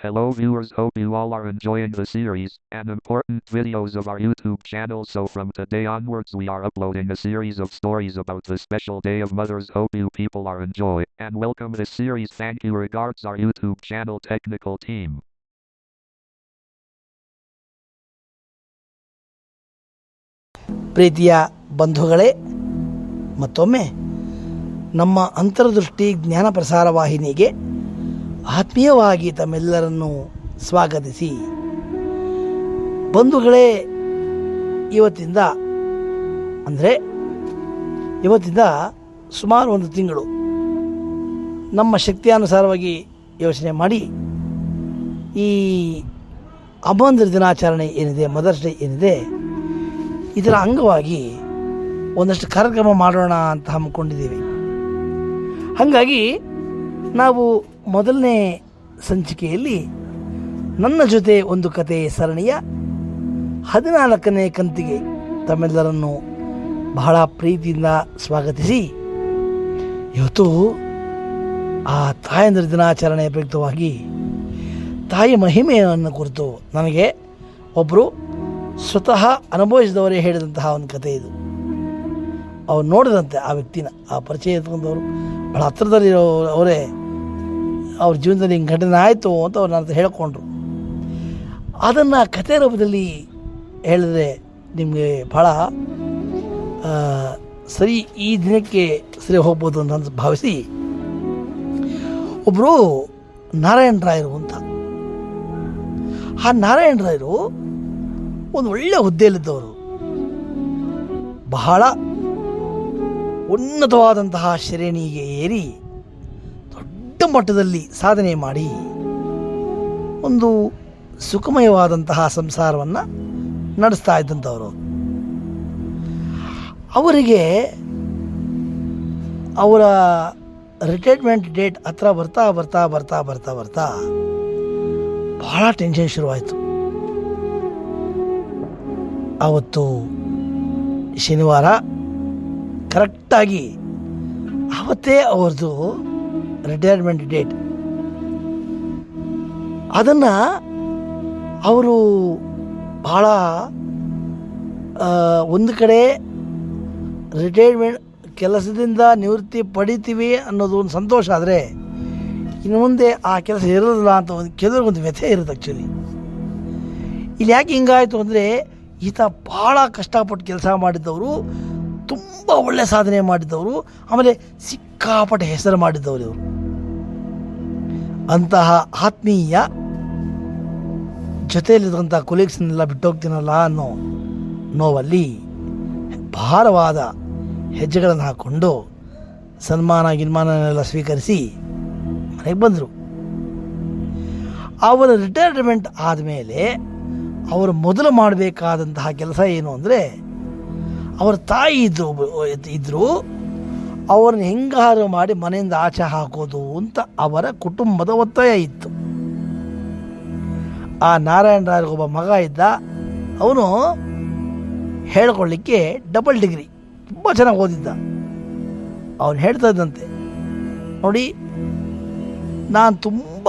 Hello viewers, hope you all are enjoying the series and important videos of our YouTube channel. So from today onwards we are uploading a series of stories about the special day of mothers. Hope you people are enjoy and welcome this series. Thank you regards our YouTube channel technical team. ಪ್ರೀತಿಯ ಬಂಧುಗಳೇ ಮತ್ತೊಮ್ಮೆ ನಮ್ಮ ಅಂತರ್ದೃಷ್ಟಿ ಜ್ಞಾನ ಪ್ರಸಾರ ವಾಹಿನಿಗೆ ಆತ್ಮೀಯವಾಗಿ ತಮ್ಮೆಲ್ಲರನ್ನು ಸ್ವಾಗತಿಸಿ. ಬಂಧುಗಳೇ, ಇವತ್ತಿಂದ, ಅಂದರೆ, ಇವತ್ತಿಂದ ಸುಮಾರು ಒಂದು ತಿಂಗಳು ನಮ್ಮ ಶಕ್ತಿಯಾನುಸಾರವಾಗಿ ಯೋಚನೆ ಮಾಡಿ, ಈ ಅಮ್ಮಂದಿರ ದಿನಾಚರಣೆ ಏನಿದೆ ಮದರ್ಸ್ ಡೇ ಏನಿದೆ, ಇದರ ಅಂಗವಾಗಿ ಒಂದಷ್ಟು ಕಾರ್ಯಕ್ರಮ ಮಾಡೋಣ ಅಂತ ಹಮ್ಮಿಕೊಂಡಿದ್ದೀವಿ. ಹಾಗಾಗಿ ನಾವು ಮೊದಲನೇ ಸಂಚಿಕೆಯಲ್ಲಿ ನನ್ನ ಜೊತೆ ಒಂದು ಕತೆ ಸರಣಿಯ ಹದಿನಾಲ್ಕನೇ ಕಂತಿಗೆ ತಮ್ಮೆಲ್ಲರನ್ನು ಬಹಳ ಪ್ರೀತಿಯಿಂದ ಸ್ವಾಗತಿಸಿ. ಇವತ್ತು ಆ ತಾಯಂದ್ರ ದಿನಾಚರಣೆಯ ಪ್ರಯುಕ್ತವಾಗಿ ತಾಯಿ ಮಹಿಮೆಯನ್ನು ಕುರಿತು ನನಗೆ ಒಬ್ಬರು ಸ್ವತಃ ಅನುಭವಿಸಿದವರೇ ಹೇಳಿದಂತಹ ಒಂದು ಕಥೆ ಇದು. ಅವ್ರು ನೋಡಿದಂತೆ ಆ ವ್ಯಕ್ತಿನ, ಆ ಪರಿಚಯ ಎತ್ಕೊಂಡವರು ಭಾಳ ಹತ್ರದಲ್ಲಿರೋ ಅವರೇ ಅವ್ರ ಜೀವನದಲ್ಲಿ ಹಿಂಗೆ ಘಟನೆ ಆಯಿತು ಅಂತ ಅವ್ರು ನನ್ನ ಹೇಳಿಕೊಂಡ್ರು. ಅದನ್ನು ಕಥೆ ರೂಪದಲ್ಲಿ ಹೇಳಿದ್ರೆ ನಿಮಗೆ ಭಾಳ ಸರಿ ಈ ದಿನಕ್ಕೆ ಸರಿ ಹೋಗ್ಬೋದು ಅಂತ ಭಾವಿಸಿ ಒಬ್ಬರು ನಾರಾಯಣ ರಾಯರು ಅಂತ. ಆ ನಾರಾಯಣ ರಾಯರು ಒಂದು ಒಳ್ಳೆ ಹುದ್ದೆಯಲ್ಲಿದ್ದವರು. ಬಹಳ ಉನ್ನತವಾದಂತಹ ಶ್ರೇಣಿಗೆ ಏರಿ ದೊಡ್ಡ ಮಟ್ಟದಲ್ಲಿ ಸಾಧನೆ ಮಾಡಿ ಒಂದು ಸುಖಮಯವಾದಂತಹ ಸಂಸಾರವನ್ನು ನಡೆಸ್ತಾ ಇದ್ದಂಥವರು ಅವರಿಗೆ ಅವರ ರಿಟೈರ್ಮೆಂಟ್ ಡೇಟ್ ಹತ್ರ ಬರ್ತಾ ಬರ್ತಾ ಬರ್ತಾ ಬರ್ತಾ ಬರ್ತಾ ಭಾಳ ಟೆನ್ಷನ್ ಶುರುವಾಯಿತು. ಆವತ್ತು ಶನಿವಾರ ಕರೆಕ್ಟಾಗಿ ಆವತ್ತೇ ಅವ್ರದ್ದು ರಿಟೈರ್ಮೆಂಟ್ ಡೇಟ್ ಅದನ್ನು ಅವರು ಭಾಳ ಒಂದು ಕಡೆ ರಿಟೈರ್ಮೆಂಟ್ ಕೆಲಸದಿಂದ ನಿವೃತ್ತಿ ಪಡಿತೀವಿ ಅನ್ನೋದು ಒಂದು ಸಂತೋಷ ಆದರೆ ಇನ್ನು ಮುಂದೆ ಆ ಕೆಲಸ ಇರೋದಿಲ್ಲ ಅಂತ ಒಂದು ಕೆಲವ್ರಿಗೊಂದು ವ್ಯಥೆ ಇರುತ್ತೆ ಆ್ಯಕ್ಚುಲಿ ಇಲ್ಲಿ ಯಾಕೆ ಹಿಂಗಾಯಿತು ಅಂದರೆ ಈತ ಭಾಳ ಕಷ್ಟಪಟ್ಟು ಕೆಲಸ ಮಾಡಿದ್ದವರು, ತುಂಬ ಒಳ್ಳೆ ಸಾಧನೆ ಮಾಡಿದ್ದವರು, ಆಮೇಲೆ ಸಿಕ್ಕಾಪಟ್ಟೆ ಹೆಸರು ಮಾಡಿದ್ದವರು ಇವರು. ಅಂತಹ ಆತ್ಮೀಯ ಜೊತೆಯಲ್ಲಿರುವಂಥ ಕೊಲೀಗ್ಸ್ನೆಲ್ಲ ಬಿಟ್ಟೋಗ್ತೀನಲ್ಲ ಅನ್ನೋ ನೋವಲ್ಲಿ ಭಾರವಾದ ಹೆಜ್ಜೆಗಳನ್ನು ಹಾಕ್ಕೊಂಡು ಸನ್ಮಾನ ಗಿನ್ಮಾನನೆಲ್ಲ ಸ್ವೀಕರಿಸಿ ಮನೆಗೆ ಬಂದರು. ಅವರ ರಿಟೈರ್ಮೆಂಟ್ ಆದಮೇಲೆ ಅವರು ಮೊದಲು ಮಾಡಬೇಕಾದಂತಹ ಕೆಲಸ ಏನು ಅಂದರೆ, ಅವರ ತಾಯಿ ಇದ್ದರು ಇದ್ದರು ಅವ್ರನ್ನ ಹೆಂಗಾರು ಮಾಡಿ ಮನೆಯಿಂದ ಆಚೆ ಹಾಕೋದು ಅಂತ ಅವರ ಕುಟುಂಬದ ಒತ್ತಾಯ ಇತ್ತು. ಆ ನಾರಾಯಣ ಒಬ್ಬ ಮಗ ಇದ್ದ. ಅವನು ಹೇಳ್ಕೊಳ್ಳಿಕ್ಕೆ ಡಬಲ್ ಡಿಗ್ರಿ ತುಂಬ ಚೆನ್ನಾಗಿ ಓದಿದ್ದ. ಅವನು ಹೇಳ್ತಾ ಇದ್ದಂತೆ, ನೋಡಿ, ನಾನು ತುಂಬ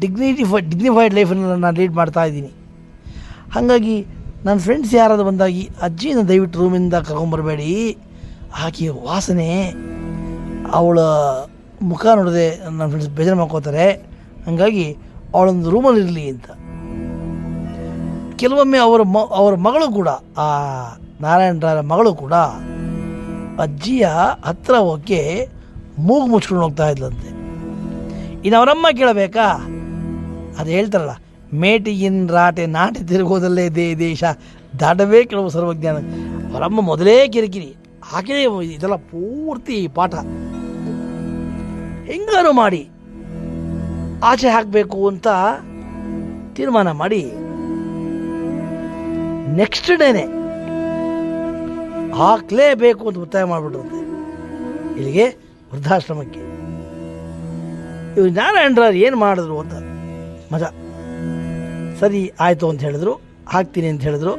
ಡಿಗ್ನಿಟಿಫೈ ಡಿಗ್ನಿಫೈಡ್ ಲೈಫನ್ನು ನಾನು ಲೀಡ್ ಮಾಡ್ತಾ ಇದ್ದೀನಿ. ಹಾಗಾಗಿ ನನ್ನ ಫ್ರೆಂಡ್ಸ್ ಯಾರಾದರೂ ಬಂದಾಗಿ ಅಜ್ಜಿನ ದಯವಿಟ್ಟು ರೂಮಿಂದ ಕರ್ಕೊಂಬರ್ಬೇಡಿ ಆಕೆ ವಾಸನೆ. ಅವಳ ಮುಖ ನೋಡದೆ ನನ್ನ ಫ್ರೆಂಡ್ಸ್ ಬೇಜಾರು ಮಾಡ್ಕೋತಾರೆ. ಹಾಗಾಗಿ ಅವಳೊಂದು ರೂಮಲ್ಲಿ ಇರಲಿ ಅಂತ. ಕೆಲವೊಮ್ಮೆ ಅವರ ಮ, ಅವರ ಮಗಳು ಕೂಡ, ಆ ನಾರಾಯಣರಾಯರ ಮಗಳು ಕೂಡ ಅಜ್ಜಿಯ ಹತ್ತಿರ ಹೋಗಿ ಮೂಗು ಮುಚ್ಕೊಂಡು ಹೋಗ್ತಾ ಇದ್ಲಂತೆ. ಇನ್ನು ಅವರಮ್ಮ ಕೇಳಬೇಕಾ? ಅದು ಹೇಳ್ತಾರಲ್ಲ, ಮೇಟಿಗಿನ್ ರಾಟೆ ನಾಟಿ ತಿರುಗೋದಲ್ಲೇ ದೇ ದೇಶ, ದಾಟವೇ ಕೆಲವು ಸರ್ವಜ್ಞಾನ. ಅವರಮ್ಮ ಮೊದಲೇ ಕಿರಿಕಿರಿ. ಆಕೆ ಇದೆಲ್ಲ ಪೂರ್ತಿ ಪಾಠ. ಹೆಂಗಾರು ಮಾಡಿ ಆಚೆ ಹಾಕಬೇಕು ಅಂತ ತೀರ್ಮಾನ ಮಾಡಿ. ನೆಕ್ಸ್ಟ್ ಡೇನೆ ಹಾಕಲೇಬೇಕು ಅಂತ ಒತ್ತಾಯ ಮಾಡಿಬಿಟ್ರಂತೆ. ಇಲ್ಲಿಗೆ ವೃದ್ಧಾಶ್ರಮಕ್ಕೆ. ಇವ್ರು ನಾರಾಯಣರಾವ್ ಏನು ಮಾಡಿದ್ರು ಅಂತ ಮಜಾ. ಸರಿ, ಆಯಿತು ಅಂತ ಹೇಳಿದ್ರು. ಹಾಕ್ತೀನಿ ಅಂತ ಹೇಳಿದ್ರು.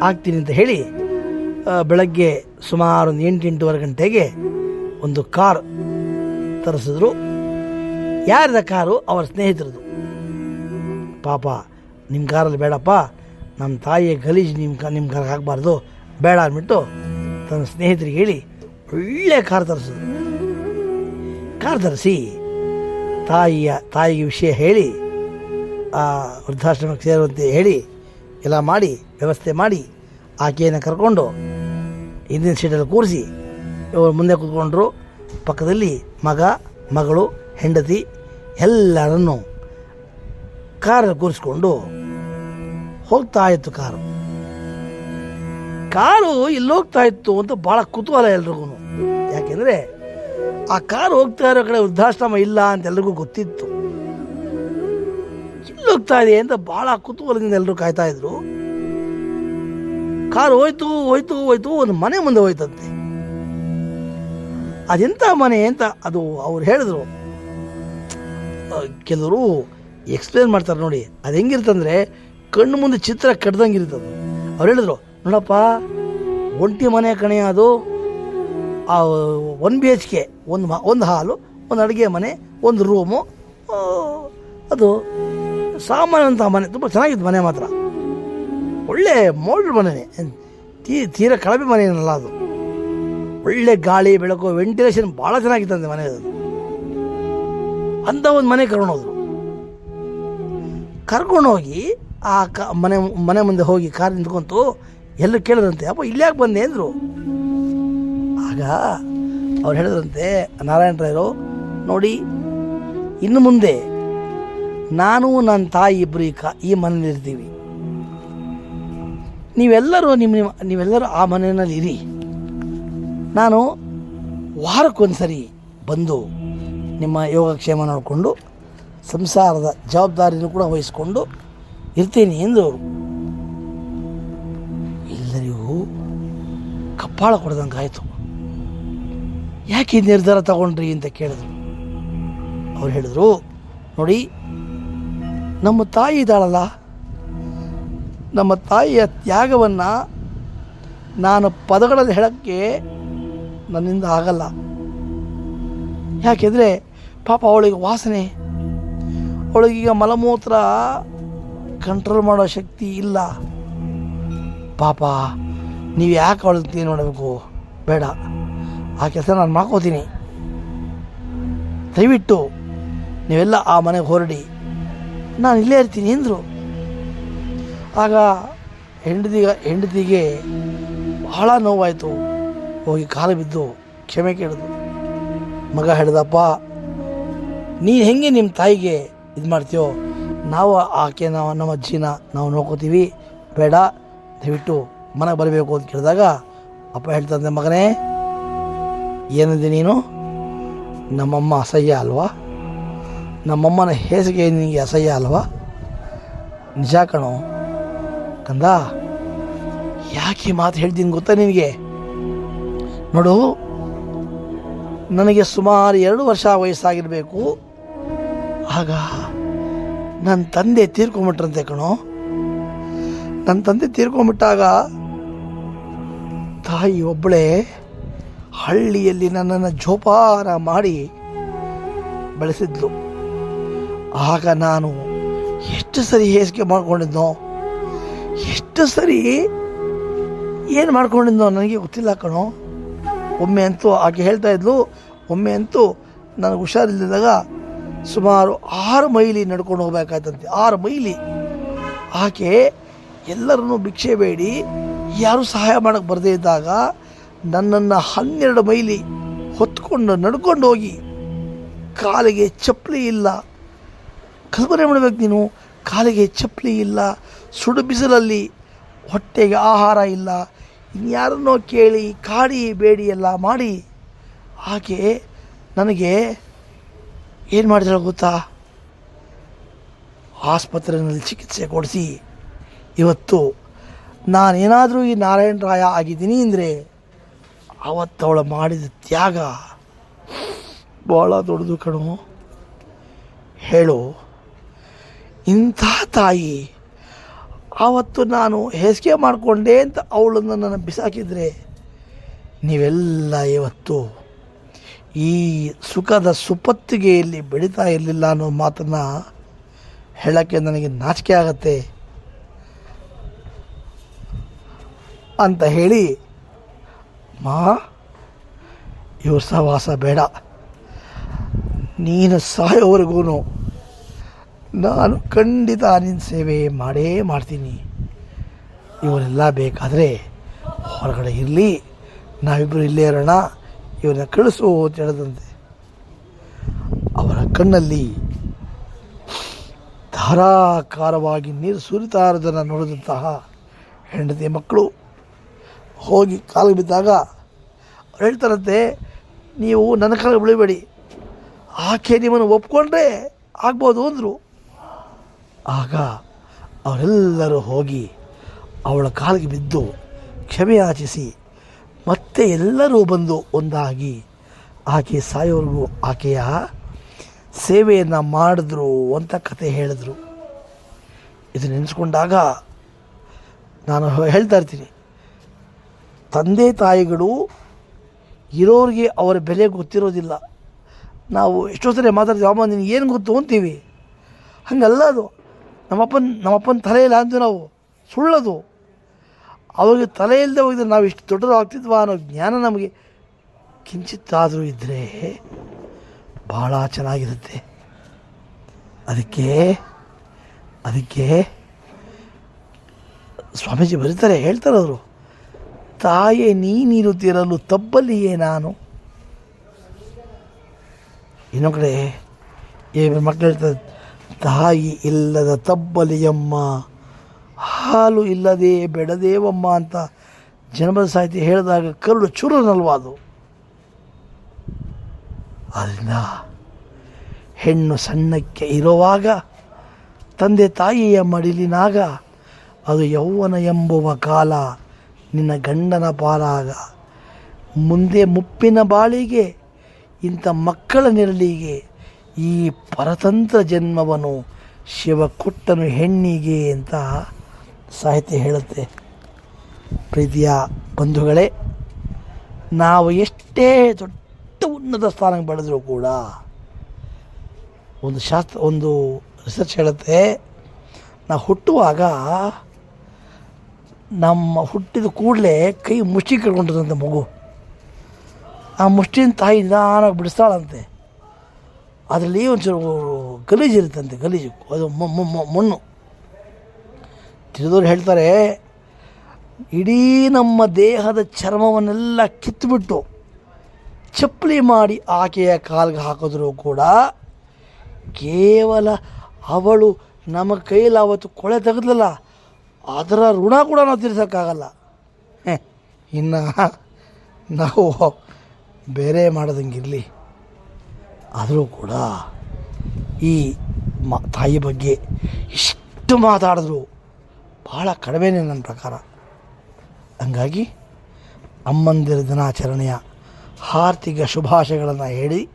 ಹಾಕ್ತೀನಿ ಅಂತ ಹೇಳಿ ಬೆಳಗ್ಗೆ ಸುಮಾರು ಒಂದು ಎಂಟು ಎಂಟೂವರೆ ಗಂಟೆಗೆ ಒಂದು ಕಾರ್ ತರಿಸಿದ್ರು. ಯಾರದ ಕಾರು? ಅವರ ಸ್ನೇಹಿತರದು ಪಾಪ ನಿಮ್ಮ ಕಾರಲ್ಲಿ ಬೇಡಪ್ಪ. ನಮ್ಮ ತಾಯಿಯ ಗಲೀಜು ನಿಮ್ಮ ಕ ನಿಮ್ಮ ಕಾರಿಗೆ ಹಾಕಬಾರ್ದು. ಬೇಡ ಅಂದ್ಬಿಟ್ಟು ತನ್ನ ಸ್ನೇಹಿತರಿಗೆ ಹೇಳಿ ಒಳ್ಳೆಯ ಕಾರ್ ತರಿಸಿದ್ರು. ಕಾರ್ ತರಿಸಿ ತಾಯಿಯ, ತಾಯಿಗೆ ವಿಷಯ ಹೇಳಿ, ಆ, ವೃದ್ಧಾಶ್ರಮಕ್ಕೆ ಸೇರುವಂತೆ ಹೇಳಿ, ಎಲ್ಲ ಮಾಡಿ, ವ್ಯವಸ್ಥೆ ಮಾಡಿ, ಆಕೆಯನ್ನು ಕರ್ಕೊಂಡು ಹಿಂದಿನ ಸೀಟಲ್ಲಿ ಕೂರಿಸಿ ಇವರು ಮುಂದೆ ಕೂತ್ಕೊಂಡ್ರು. ಪಕ್ಕದಲ್ಲಿ ಮಗ, ಮಗಳು, ಹೆಂಡತಿ ಎಲ್ಲರನ್ನು ಕಾರಲ್ಲಿ ಕೂರಿಸ್ಕೊಂಡು ಹೋಗ್ತಾ ಇತ್ತು ಕಾರು. ಕಾರು ಇಲ್ಲಿ ಹೋಗ್ತಾ ಇತ್ತು ಅಂತ ಭಾಳ ಕುತೂಹಲ ಎಲ್ರಿಗೂ. ಯಾಕೆಂದರೆ ಆ ಕಾರು ಹೋಗ್ತಾ ಇರೋ ಕಡೆ ವೃದ್ಧಾಶ್ರಮ ಇಲ್ಲ ಅಂತ ಎಲ್ರಿಗೂ ಗೊತ್ತಿತ್ತು. ಇಲ್ಲಿ ಹೋಗ್ತಾ ಇದೆ ಅಂತ ಭಾಳ ಕುತೂಹಲದಿಂದ ಎಲ್ಲರೂ ಕಾಯ್ತಾ ಇದ್ರು. ಕಾರು ಹೋಯ್ತು ಹೋಯ್ತು ಹೋಯ್ತು, ಒಂದು ಮನೆ ಮುಂದೆ ಹೋಯ್ತಂತೆ. ಅದೆಂಥ ಮನೆ ಅಂತ ಅದು ಅವ್ರು ಹೇಳಿದ್ರು. ಕೆಲವರು ಎಕ್ಸ್ಪ್ಲೇನ್ ಮಾಡ್ತಾರೆ ನೋಡಿ, ಅದು ಹೆಂಗಿರ್ತಂದ್ರೆ ಕಣ್ಣು ಮುಂದೆ ಚಿತ್ರ ಕಡ್ದಂಗೆ ಇರ್ತದೆ. ಅವ್ರು ಹೇಳಿದ್ರು, ನೋಡಪ್ಪ, ಒಂಟಿ ಮನೆ ಕಣೆ ಅದು ಒನ್ ಬಿ ಎಚ್ ಕೆ, ಒಂದು ಒಂದು ಹಾಲು, ಒಂದು ಅಡುಗೆ ಮನೆ, ಒಂದು ರೂಮು ಅದು ಸಾಮಾನ್ಯಂತಹ ಮನೆ, ತುಂಬ ಚೆನ್ನಾಗಿತ್ತು ಮನೆ ಮಾತ್ರ. ಒಳ್ಳೆ ಮೋಡ್ರ್ ಮನೆ ತೀ, ತೀರ ಕಳಪೆ ಮನೆ ಏನಲ್ಲ ಅದು. ಒಳ್ಳೆ ಗಾಳಿ, ಬೆಳಕು ವೆಂಟಿಲೇಷನ್ ಭಾಳ ಚೆನ್ನಾಗಿತ್ತಂತೆ ಮನೆ ಅದು. ಅಂತ ಒಂದು ಮನೆ ಕರ್ಕೊಂಡೋದ್ರು. ಕರ್ಕೊಂಡೋಗಿ ಆ ಕ, ಮನೆ ಮನೆ ಮುಂದೆ ಹೋಗಿ ಕಾರ್ ನಿಂತ್ಕೊಂತು, ಎಲ್ಲರೂ ಕೇಳಿದ್ರಂತೆ, ಅಪ್ಪ, ಇಲ್ಲಿ ಯಾಕೆ ಬಂದೆ? ಅಂದರು. ಆಗ ಅವ್ರು ಹೇಳಿದ್ರಂತೆ, ನಾರಾಯಣ ರಾಯರು, ನೋಡಿ, ಇನ್ನು ಮುಂದೆ ನಾನು ನನ್ನ ತಾಯಿ ಇಬ್ಬರು ಈ ಕಾ, ಈ ಮನೇಲಿ ಇರ್ತೀವಿ ನೀವೆಲ್ಲರೂ ನಿಮ್ಮ ನಿಮ್ಮ ನೀವೆಲ್ಲರೂ ಆ ಮನೆಯಲ್ಲಿ ಇರಿ. ನಾನು ವಾರಕ್ಕೊಂದ್ಸರಿ ಬಂದು ನಿಮ್ಮ ಯೋಗಕ್ಷೇಮ ನೋಡಿಕೊಂಡು ಸಂಸಾರದ ಜವಾಬ್ದಾರಿಯನ್ನು ಕೂಡ ವಹಿಸಿಕೊಂಡು ಇರ್ತೀನಿ ಎಂದು ಎಲ್ಲರಿಗೂ ಕಪ್ಪಾಳ ಕೊಡ್ದಂಗೆ ಆಯಿತು ಯಾಕೆ ಈ ನಿರ್ಧಾರ ತಗೊಂಡ್ರಿ ಅಂತ ಕೇಳಿದ್ರು. ಅವ್ರು ಹೇಳಿದ್ರು, ನೋಡಿ, ನಮ್ಮ ತಾಯಿ ಇದ್ದಾಳಲ್ಲ ನಮ್ಮ ತಾಯಿಯ ತ್ಯಾಗವನ್ನು ನಾನು ಪದಗಳಲ್ಲಿ ಹೇಳೋಕ್ಕೆ ನನ್ನಿಂದ ಆಗಲ್ಲ. ಯಾಕೆಂದರೆ ಪಾಪ ಅವಳಿಗೆ ವಾಸನೆ. ಅವಳಿಗೀಗ ಮಲಮೂತ್ರ ಕಂಟ್ರೋಲ್ ಮಾಡೋ ಶಕ್ತಿ ಇಲ್ಲ. ಪಾಪ, ನೀವು ಯಾಕೆ ಅವಳತ್ತೇನು ಮಾಡಬೇಕು? ಬೇಡ. ಆ ಕೆಲಸ ನಾನು ಮಾಡ್ಕೋತೀನಿ. ದಯವಿಟ್ಟು ನೀವೆಲ್ಲ ಆ ಮನೆಗೆ ಹೊರಡಿ. ನಾನು ಇಲ್ಲೇ ಇರ್ತೀನಿ ಅಂದರು ಆಗ ಹೆಂಡತಿಗ ಹೆಂಡತಿಗೆ ಬಹಳ ನೋವಾಯಿತು. ಹೋಗಿ ಕಾಲು ಬಿದ್ದು ಕ್ಷಮೆ ಕೇಳಿದ್ರು ಮಗ ಹೇಳಿದಪ್ಪ ನೀನು ಹೆಂಗೆ ನಿಮ್ಮ ತಾಯಿಗೆ ಇದು ಮಾಡ್ತೀಯೋ? ನಾವು ಆಕೆ, ನಾವು ನಮ್ಮ ಅಜ್ಜಿನ ನಾವು ನೋಡ್ಕೋತೀವಿ. ಬೇಡ, ದಯವಿಟ್ಟು ಮನೆಗೆ ಬರಬೇಕು ಅಂತ ಕೇಳಿದಾಗ ಅಪ್ಪ ಹೇಳ್ತಂದೆ ಮಗನೇ, ಏನಿದೆ ನೀನು? ನಮ್ಮಮ್ಮ ಅಸಹ್ಯ ಅಲ್ವಾ? ನಮ್ಮಮ್ಮನ ಹೇಸಿಗೆ ನಿನಗೆ ಅಸಹ್ಯ ಅಲ್ವಾ? ನಿಜ ಕಣೋ ಕಂದ? ಯಾಕೆ ಮಾತು ಹೇಳ್ತೀನಿ ಗೊತ್ತಾ ನಿನಗೆ? ನೋಡು, ನನಗೆ ಸುಮಾರು ಎರಡು ವರ್ಷ ವಯಸ್ಸಾಗಿರಬೇಕು. ಆಗ ನನ್ನ ತಂದೆ ತೀರ್ಕೊಂಬಿಟ್ರಂತೆ ಕಣೋ. ನನ್ನ ತಂದೆ ತೀರ್ಕೊಂಬಿಟ್ಟಾಗ ತಾಯಿ ಒಬ್ಬಳೇ ಹಳ್ಳಿಯಲ್ಲಿ ನನ್ನನ್ನು ಜೋಪಾನ ಮಾಡಿ ಬೆಳೆಸಿದ್ಲು. ಆಗ ನಾನು ಎಷ್ಟು ಸರಿ ಹೇಸಿಗೆ ಮಾಡ್ಕೊಂಡಿದ್ನೋ. ಎಷ್ಟು ಸರಿ ಏನು ಮಾಡ್ಕೊಂಡಿದ್ನೋ ನನಗೆ ಗೊತ್ತಿಲ್ಲ ಕಣೋ. ಒಮ್ಮೆ ಅಂತೂ ಆಕೆ ಹೇಳ್ತಾ ಇದ್ಲು, ಒಮ್ಮೆ ಅಂತೂ ನನಗೆ ಹುಷಾರಿಲ್ಲದಾಗ ಸುಮಾರು ಆರು ಮೈಲಿ ನಡ್ಕೊಂಡು ಹೋಗ್ಬೇಕಾಯ್ತಂತೆ. ಆರು ಮೈಲಿ. ಆಕೆ ಎಲ್ಲರನ್ನು ಭಿಕ್ಷೆ ಬೇಡಿ, ಯಾರೂ ಸಹಾಯ ಮಾಡೋಕ್ಕೆ ಬರದೇ ಇದ್ದಾಗ ನನ್ನನ್ನು ಹನ್ನೆರಡು ಮೈಲಿ ಹೊತ್ಕೊಂಡು ನಡ್ಕೊಂಡು ಹೋಗಿ ಕಾಲಿಗೆ ಚಪ್ಪಲಿ ಇಲ್ಲ. ಕಲ್ಪನೆ ಮಾಡಬೇಕು ನೀನು ಕಾಲಿಗೆ ಚಪ್ಪಲಿ ಇಲ್ಲ, ಸುಡು ಬಿಸಿಲಲ್ಲಿ ಹೊಟ್ಟೆಗೆ ಆಹಾರ ಇಲ್ಲ, ಇನ್ಯಾರನ್ನೋ ಕೇಳಿ ಕಾಡಿ ಬೇಡಿ ಎಲ್ಲ ಮಾಡಿ, ಹಾಗೆ ನನಗೆ ಏನು ಮಾಡಿದಾಳೆ ಗೊತ್ತಾ? ಆಸ್ಪತ್ರೆಯಲ್ಲಿ ಚಿಕಿತ್ಸೆ ಕೊಡಿಸಿ. ಇವತ್ತು ನಾನೇನಾದರೂ ಈ ನಾರಾಯಣ ರಾಯ ಆಗಿದ್ದೀನಿ ಅಂದರೆ ಅವತ್ತವಳು ಮಾಡಿದ ತ್ಯಾಗ ಭಾಳ ದೊಡ್ಡದು ಕಣು. ಹೇಳು. ತಾಯಿ, ಆವತ್ತು ನಾನು ಹೆಸಿಗೆ ಮಾಡಿಕೊಂಡೆ ಅಂತ ಅವಳನ್ನು ನನ್ನ ಬಿಸಾಕಿದರೆ ನೀವೆಲ್ಲ ಇವತ್ತು ಈ ಸುಖದ ಸುಪತ್ತಿಗೆಯಲ್ಲಿ ಬೆಳೀತಾ ಇರಲಿಲ್ಲ ಅನ್ನೋ ಮಾತನ್ನು ಹೇಳೋಕ್ಕೆ ನನಗೆ ನಾಚಿಕೆ ಆಗತ್ತೆ ಅಂತ ಹೇಳಿ, ಮಾ, ಇವ್ರ ಸಹವಾಸ ಬೇಡ. ನೀನು ಸಾಯೋವರೆಗೂ ನಾನು ಖಂಡಿತ ನಿನ್ನ ಸೇವೆ ಮಾಡೇ ಮಾಡ್ತೀನಿ. ಇವರೆಲ್ಲ ಬೇಕಾದರೆ ಹೊರಗಡೆ ಇರಲಿ. ನಾವಿಬ್ಬರು ಇಲ್ಲೇ ಇರೋಣ. ಇವನ್ನ ಕಳಿಸು ಅಂತ ಹೇಳದಂತೆ. ಅವರ ಕಣ್ಣಲ್ಲಿ ಧಾರಾಕಾರವಾಗಿ ನೀರು ಸುರಿತಾ ಇರೋದನ್ನು ನೋಡಿದಂತಹ ಹೆಂಡತಿ ಮಕ್ಕಳು ಹೋಗಿ ಕಾಲು ಬಿದ್ದಾಗ ಅವ್ರು ಹೇಳ್ತಾರಂತೆ, ನೀವು ನನ್ನ ಕಾಲಿಗೆ ಬೀಳಬೇಡಿ. ಆಕೆ ನಿಮ್ಮನ್ನು ಒಪ್ಕೊಂಡ್ರೆ ಆಗ್ಬೋದು ಅಂದರು. ಆಗ ಅವರೆಲ್ಲರೂ ಹೋಗಿ ಅವಳ ಕಾಲಿಗೆ ಬಿದ್ದು ಕ್ಷಮೆ ಯಾಚಿಸಿ ಮತ್ತೆ ಎಲ್ಲರೂ ಬಂದು ಒಂದಾಗಿ, ಆಕೆ ಸಾಯೋರ್ಗೂ, ಆಕೆಯ? ಸೇವೆಯನ್ನು ಮಾಡಿದ್ರು ಅಂತ ಕತೆ ಹೇಳಿದ್ರು. ಇದು ನೆನೆಸ್ಕೊಂಡಾಗ ನಾನು ಹೇಳ್ತಾ ಇರ್ತೀನಿ, ತಂದೆ ತಾಯಿಗಳು ಇರೋರಿಗೆ ಅವರ ಬೆಲೆ ಗೊತ್ತಿರೋದಿಲ್ಲ. ನಾವು ಎಷ್ಟೋ ಸರಿ ಮಾತಾಡ್ತೀವಿ, ಅಮ್ಮ ನಿನಗೆ ಏನು ಗೊತ್ತು? ಅಂತೀವಿ. ಹಂಗಲ್ಲ ಅದು. ನಮ್ಮಪ್ಪನ ನಮ್ಮಪ್ಪನ ತಲೆ ಇಲ್ಲ ನಾವು ಸುಳ್ಳದು. ಅವಾಗ ತಲೆ ಇಲ್ಲದೆ ಹೋಗಿದ್ರೆ ನಾವು ಇಷ್ಟು ದೊಡ್ಡದು ಆಗ್ತಿದ್ವ ಅನ್ನೋ ಜ್ಞಾನ ನಮಗೆ ಕಿಂಚಿತ್ತಾದರೂ ಇದ್ದರೆ ಭಾಳ ಚೆನ್ನಾಗಿರುತ್ತೆ. ಅದಕ್ಕೆ ಅದಕ್ಕೆ ಸ್ವಾಮೀಜಿ ಬರೀತಾರೆ, ಹೇಳ್ತಾರೆ ಅವರು, ತಾಯೇ ನೀನಿರುತ್ತಿರಲು ತಬ್ಬಲಿಯೇ ನಾನು. ಇನ್ನೊಂದು ಕಡೆ ಮಕ್ಕಳು ಹೇಳ್ತಾರೆ ತಾಯಿ ಇಲ್ಲದ ತಬ್ಬಲಿಯಮ್ಮ, ಹಾಲು ಇಲ್ಲದೆ ಬೆಡದೇವಮ್ಮ ಅಂತ ಜನಪದ ಸಾಹಿತ್ಯ ಹೇಳಿದಾಗ ಕರುಳು ಚುರುನಲ್ವಾ ಅದು. ಆದ್ದರಿಂದ ಹೆಣ್ಣು ಸಣ್ಣಕ್ಕೆ ಇರುವಾಗ ತಂದೆ ತಾಯಿಯ ಮಡಿಲಿನಾಗ ಅದು ಯೌವನ ಎಂಬುವ ಕಾಲ ನಿನ್ನ ಗಂಡನ ಪಾಲಾಗ. ಮುಂದೆ ಮುಪ್ಪಿನ ಬಾಳಿಗೆ ಇಂಥ ಮಕ್ಕಳ ನೆರಳಿಗೆ ಈ ಪರತಂತ್ರ ಜನ್ಮವನ್ನು ಶಿವ ಕೊಟ್ಟನು ಹೆಣ್ಣಿಗೆ ಅಂತ ಸಾಹಿತ್ಯ ಹೇಳುತ್ತೆ. ಪ್ರೀತಿಯ ಬಂಧುಗಳೇ, ನಾವು ಎಷ್ಟೇ ದೊಡ್ಡ ಉನ್ನತ ಸ್ಥಾನಕ್ಕೆ ಬೆಳೆದರೂ ಕೂಡ ಒಂದು ಶಾಸ್ತ್ರ, ಒಂದು ರಿಸರ್ಚ್ ಹೇಳುತ್ತೆ, ನಾವು ಹುಟ್ಟುವಾಗ ನಮ್ಮ ಹುಟ್ಟಿದ ಕೂಡಲೇ ಕೈ ಮುಷ್ಟಿ ಕಳ್ಕೊಂಡಿದಂತೆ ಮಗು. ಆ ಮುಷ್ಟಿನ ತಾಯಿ ನಿಧಾನವಾಗಿ ಬಿಡಿಸ್ತಾಳಂತೆ. ಅದರಲ್ಲಿ ಒಂಚೂರು ಗಲೀಜು ಇರುತ್ತಂತೆ, ಗಲೀಜು. ಅದು ಮಣ್ಣು. ತಿಳಿದವ್ರು ಹೇಳ್ತಾರೆ, ಇಡೀ ನಮ್ಮ ದೇಹದ ಚರ್ಮವನ್ನೆಲ್ಲ ಕಿತ್ತುಬಿಟ್ಟು ಚಪ್ಪಲಿ ಮಾಡಿ ಆಕೆಯ ಕಾಲಿಗೆ ಹಾಕಿದ್ರೂ ಕೂಡ ಕೇವಲ ಅವಳು ನಮ್ಮ ಕೈಯಲ್ಲಿ ಅವತ್ತು ಕೊಳೆ ತೆಗೆದ್ಲಲ್ಲ, ಅದರ ಋಣ ಕೂಡ ನಾವು ತೀರ್ಸೋಕ್ಕಾಗಲ್ಲ. ಇನ್ನು ನಾವು ಬೇರೆ ಮಾಡೋದಂಗಿರಲಿ. ಆದರೂ ಕೂಡ ಈ ಮ ತಾಯಿ ಬಗ್ಗೆ ಇಷ್ಟು ಮಾತಾಡಿದ್ರು ಭಾಳ ಕಡಿಮೆನೇ ನನ್ನ ಪ್ರಕಾರ. ಹಂಗಾಗಿ ಅಮ್ಮಂದಿರ ದಿನಾಚರಣೆಯ ಆರ್ಥಿಕ ಶುಭಾಶಯಗಳನ್ನು ಹೇಳಿ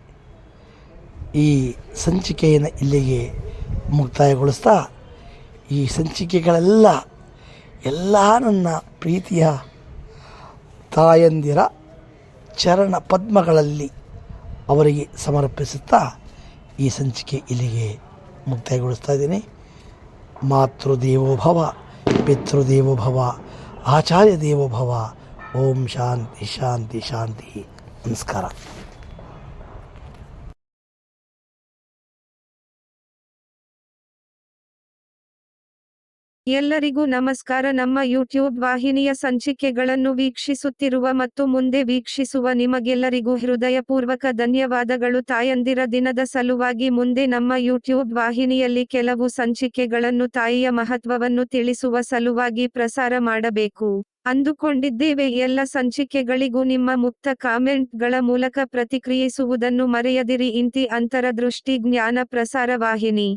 ಈ ಸಂಚಿಕೆಯನ್ನು ಇಲ್ಲಿಗೆ ಮುಕ್ತಾಯಗೊಳಿಸ್ತಾ ಈ ಸಂಚಿಕೆಗಳೆಲ್ಲ ಎಲ್ಲ ನನ್ನ ಪ್ರೀತಿಯ ತಾಯಂದಿರ ಚರಣ ಪದ್ಮಗಳಲ್ಲಿ ಅವರಿಗೆ ಸಮರ್ಪಿಸುತ್ತಾ ಈ ಸಂಚಿಕೆ ಇಲ್ಲಿಗೆ ಮುಕ್ತಾಯಗೊಳಿಸ್ತಾ ಇದ್ದೀನಿ. ಮಾತೃದೇವೋಭವ, ಪಿತೃದೇವೋಭವ ಆಚಾರ್ಯ ದೇವೋಭವ ಓಂ ಶಾಂತಿ ಶಾಂತಿ ಶಾಂತಿ. ನಮಸ್ಕಾರ. ಎಲ್ಲರಿಗೂ ನಮಸ್ಕಾರ. ನಮ್ಮ ಯೂಟ್ಯೂಬ್ ವಾಹಿನಿಯ ಸಂಚಿಕೆಗಳನ್ನು ವೀಕ್ಷಿಸುತ್ತಿರುವ ಮತ್ತು ಮುಂದೆ ವೀಕ್ಷಿಸುವ ನಿಮಗೆಲ್ಲರಿಗೂ ಹೃದಯಪೂರ್ವಕ ಧನ್ಯವಾದಗಳು. ತಾಯಂದಿರ ದಿನದ ಸಲುವಾಗಿ ಮುಂದೆ ನಮ್ಮ ಯೂಟ್ಯೂಬ್ ವಾಹಿನಿಯಲ್ಲಿ ಕೆಲವು ಸಂಚಿಕೆಗಳನ್ನು ತಾಯಿಯ ಮಹತ್ವವನ್ನು ತಿಳಿಸುವ ಸಲುವಾಗಿ ಪ್ರಸಾರ ಮಾಡಬೇಕು. ಅಂದುಕೊಂಡಿದ್ದೇವೆ, ಎಲ್ಲ ಸಂಚಿಕೆಗಳಿಗೂ ನಿಮ್ಮ ಮುಕ್ತ ಕಾಮೆಂಟ್ಗಳ ಮೂಲಕ ಪ್ರತಿಕ್ರಿಯಿಸುವುದನ್ನು ಮರೆಯದಿರಿ. ಇಂತಿ ಅಂತರದೃಷ್ಟಿ ಜ್ಞಾನ ಪ್ರಸಾರ ವಾಹಿನಿ.